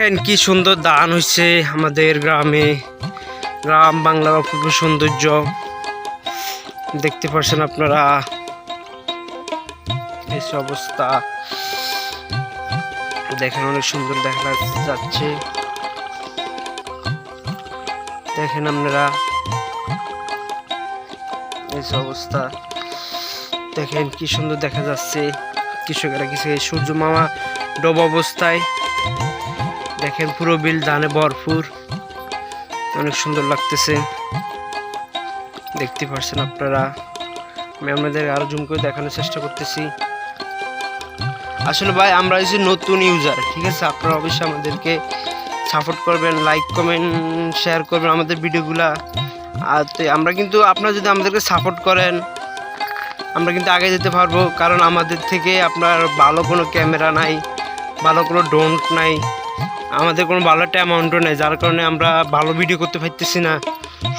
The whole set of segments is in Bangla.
কি সুন্দর দান হয়েছে আমাদের গ্রামে। গ্রাম বাংলার অপূর্ব সৌন্দর্য। দেখতে পাচ্ছেন আপনারা অবস্থা। দেখেন অনেক সুন্দর দেখা যাচ্ছে। দেখেন আপনারা এই অবস্থা। দেখেন কি সুন্দর দেখা যাচ্ছে। কৃষকেরা কিছু সূর্য মামা ডব অবস্থায়। দেখেন, পুরো বিল ধানে ভরপুর। অনেক সুন্দর লাগতেছে। দেখতে পারছেন আপনারা? আমি আপনাদের আরও জুম করে দেখানোর চেষ্টা করতেছি। আসলে ভাই, আমরা হচ্ছে নতুন ইউজার ঠিক আছে? আপনারা অবশ্যই আমাদেরকে সাপোর্ট করবেন লাইক কমেন্ট শেয়ার করবেন আমাদের ভিডিওগুলা। আর আমরা কিন্তু আপনারা যদি আমাদেরকে সাপোর্ট করেন, আমরা কিন্তু আগে যেতে পারব। কারণ আমাদের থেকে আপনার ভালো কোনো ক্যামেরা নাই, ভালো কোনো ড্রোন নাই। আমাদের কোনো ভালো একটা অ্যামাউন্টও নেই, যার কারণে আমরা ভালো ভিডিও করতে পারতেছি না।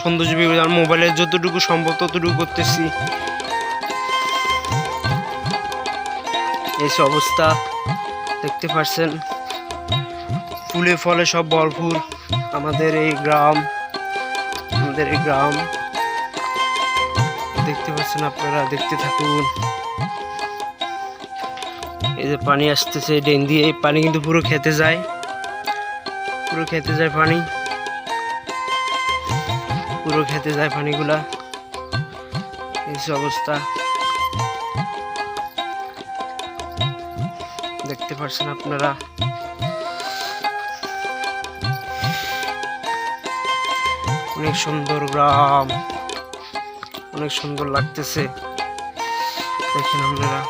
সৌন্দর্য ভিডিও আর মোবাইলে যতটুকু সম্ভব ততটুকু করতেছি। এই অবস্থা, দেখতে পাচ্ছেন ফুলে ফলে সব ভরপুর, আমাদের এই গ্রাম, আমাদের এই গ্রাম। দেখতে পাচ্ছেন আপনারা, দেখতে থাকুন। এই যে পানি আসতেছে, ডেন দিয়ে এই পানি কিন্তু পুরো খেতে যায়। পুরো খেতে যায় পানি। পুরো খেতে যায় পানিগুলা। এই অবস্থা। দেখতে পাচ্ছেন আপনারা? অনেক সুন্দর গ্রাম। অনেক সুন্দর লাগতেছে। দেখেন আপনারা।